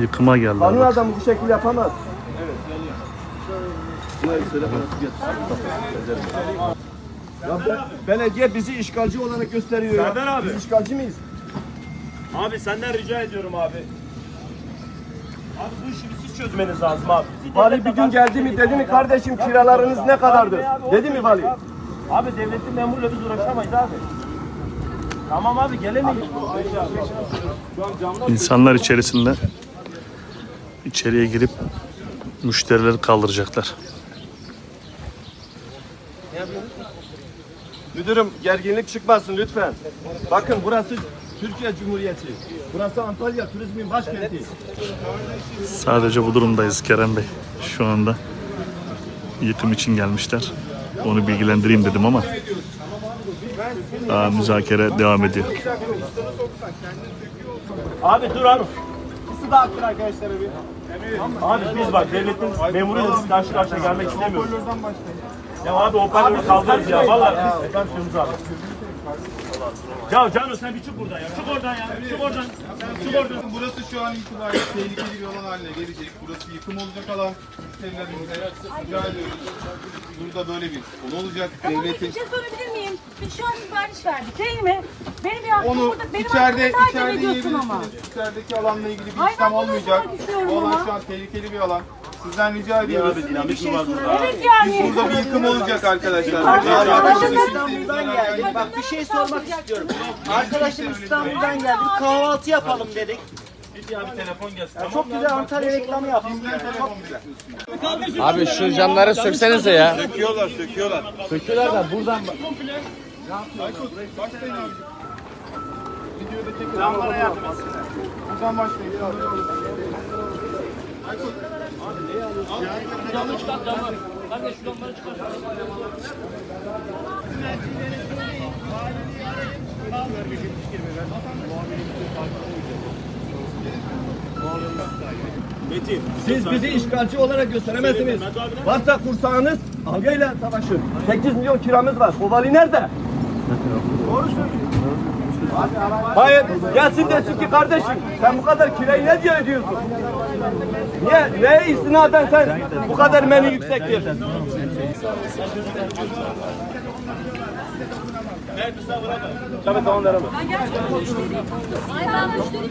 Yıkıma geldiler. Kanun bak. adamı bu şekil yapamaz. Ya be- belediye bizi işgalci olarak gösteriyor ya. Serdar abi. Biz işgalci miyiz? Abi senden rica ediyorum abi. Abi bu işi siz çözmeniz lazım abi. Vali bir gün geldi mi dedi mi kardeşim kiralarınız ne kadardır? Dedi mi vali? Abi devletin memuruyla biz uğraşamayız abi. Tamam abi gelemeyiz. İnsanlar içerisinde içeriye girip müşterileri kaldıracaklar. Müdürüm gerginlik çıkmasın lütfen. Bakın burası Türkiye Cumhuriyeti. Burası Antalya turizmin başkenti. Sadece bu durumdayız Kerem Bey. Şu anda yıkım için gelmişler. Onu bilgilendireyim dedim ama daha müzakere devam ediyor. Abi dur abi. Kısı da akın arkadaşlar bir. Abi biz bak devletin memuruyla biz karşı karşıya gelmek istemiyoruz. Ya abi hoparlörü kaldırırız ya. Vallahi biz şunumuzu abi. Ya Cano sen bir çık buradan ya. Çık oradan ya. Çık oradan. Çık oradan. Burası şu an itibariyle tehlikeli bir alan haline gelecek. Burası yıkım olacak alan. Müşterilerimize rica ediyoruz. Burada böyle bir konu olacak. Ama Devletin bir şey sorabilir miyim? Biz şu an sipariş verdik değil mi? Hakkım onu içeride içeride yiyebilirsiniz. İçerideki alanla ilgili bir Hayır, işlem olmayacak. Bu alan şu an tehlikeli bir alan. Sizden rica ediyoruz. Abi dinamik mi var burada? Evet yani. Burada bir yıkım olacak arkadaşlar. Arkadaşlar, İstanbul'dan geldik. Bak bir şey sormak istiyorum. Arkadaşım İstanbul'dan geldik. Kahvaltı yapalım dedik. Bir abi telefon gelsin. Çok güzel Antalya reklamı bize. Abi şu camları söksenize ya. Söküyorlar, söküyorlar. Söküyorlar da buradan Aykut, başlayın abi. Videoda çekin. Camlara yardım etsinler. Buradan başlayın. Aykut. Metin. Siz bizi işgalci olarak gösteremezsiniz. Varsa kursağınız algıyla savaşın. 8 milyon kiramız var. O vali nerede? Doğru söylüyorsun. Hayır, gelsin desin ki kardeşim sen bu kadar kirayı ne diye ödüyorsun? Niye, neye istinaden sen bu kadar menü yüksek verdin? Tabii tamam veremem. Ay ben müşteri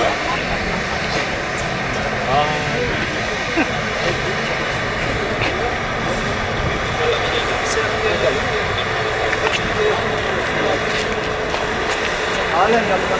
Halen yapmak.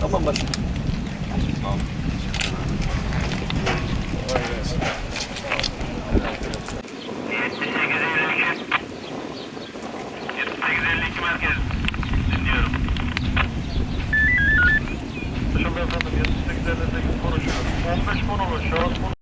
Tamam başım. Dinliyorum. Dışında efendim 7858 konuşuyor. 15 konulu şahıs